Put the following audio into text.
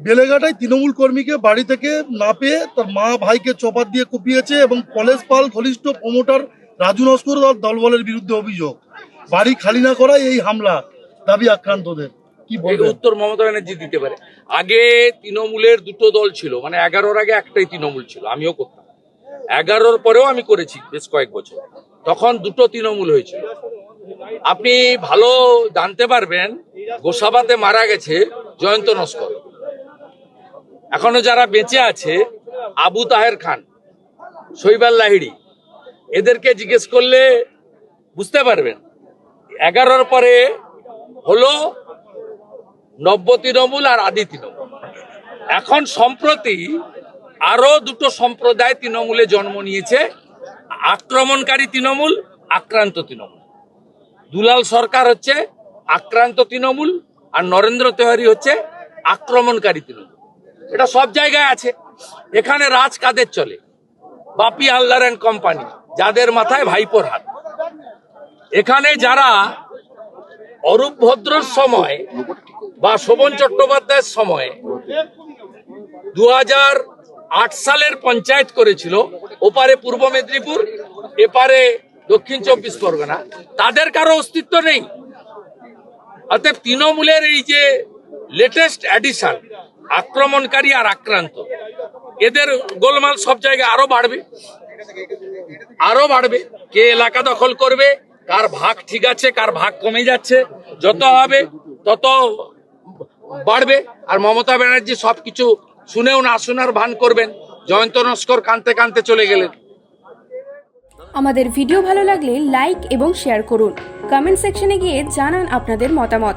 বেলেঘাটায় তৃণমূল কর্মীকে বাড়ি থেকে না পেয়ে তার মা ভাইকে চপার দিয়ে কুপিয়েছে এবং কলেজ পাল ঘনিষ্ঠ প্রমোটার রাজু নস্কর দল দলবলের বিরুদ্ধে অভিযোগ। বাড়ি খালি না করায় এই হামলা দাবি আক্রান্তদের। কি উত্তর মমতা ব্যানার্জি দিতে পারে। আগে তৃণমূলের দুটো দল ছিল মানে এগারোর আগে একটাই তৃণমূল ছিল আমিও করতাম। এগারোর পরেও আমি করেছি বেশ কয়েক বছর। তখন দুটো তৃণমূল হয়েছিল। আপনি ভালো জানতে পারবেন গোসাবাতে মারা গেছে জয়ন্ত নস্কর। এখনও যারা বেঁচে আছে, আবু তাহের খান, শৈবাল লাহিড়ি, এদেরকে জিজ্ঞেস করলে বুঝতে পারবেন। এগারোর পরে হলো নব্য তৃণমূল আর আদি তৃণমূল এখন সম্প্রতি আরও দুটো সম্প্রদায় তৃণমূলে জন্ম নিয়েছে, আক্রমণকারী তৃণমূল, আক্রান্ত তৃণমূল। দুলাল সরকার হচ্ছে আক্রান্ত তৃণমূল আর নরেন্দ্র তেওয়ারি হচ্ছে আক্রমণকারী তৃণমূল। এটা সব জায়গায় আছে। এখানে রাজ কাদের চলে? বাপি হালদার অ্যান্ড কোম্পানি যাদের মাথায় ভাইপোর হাত। এখানে যারা অরূপ ভদ্রর সময় বা শোভন চট্টোপাধ্যায়ের সময় দু সালের পঞ্চায়েত করেছিল, ওপারে পূর্ব মেদিনীপুর, এপারে দক্ষিণ চব্বিশ পরগনা, তাদের কারও অস্তিত্ব নেই। অতএব তৃণমূলের এই যে লেটেস্ট অ্যাডিশন আক্রমণকারী আর আক্রান্ত। এদের গোলমাল সব জায়গায় আরও বাড়বে। আরও বাড়বে। কে এলাকা দখল করবে, কার ভাগ ঠিক আছে, কার ভাগ কমে যাচ্ছে, যত হবে তত বাড়বে। আর মমতা ব্যানার্জি সবকিছু শুনেও না শোনার ভান করবেন। জয়ন্ত নস্কর কানতে কানতে চলে গেলেন। আমাদের ভিডিও ভালো লাগলে লাইক এবং শেয়ার করুন। কমেন্ট সেকশনে গিয়ে জানান আপনাদের মতামত।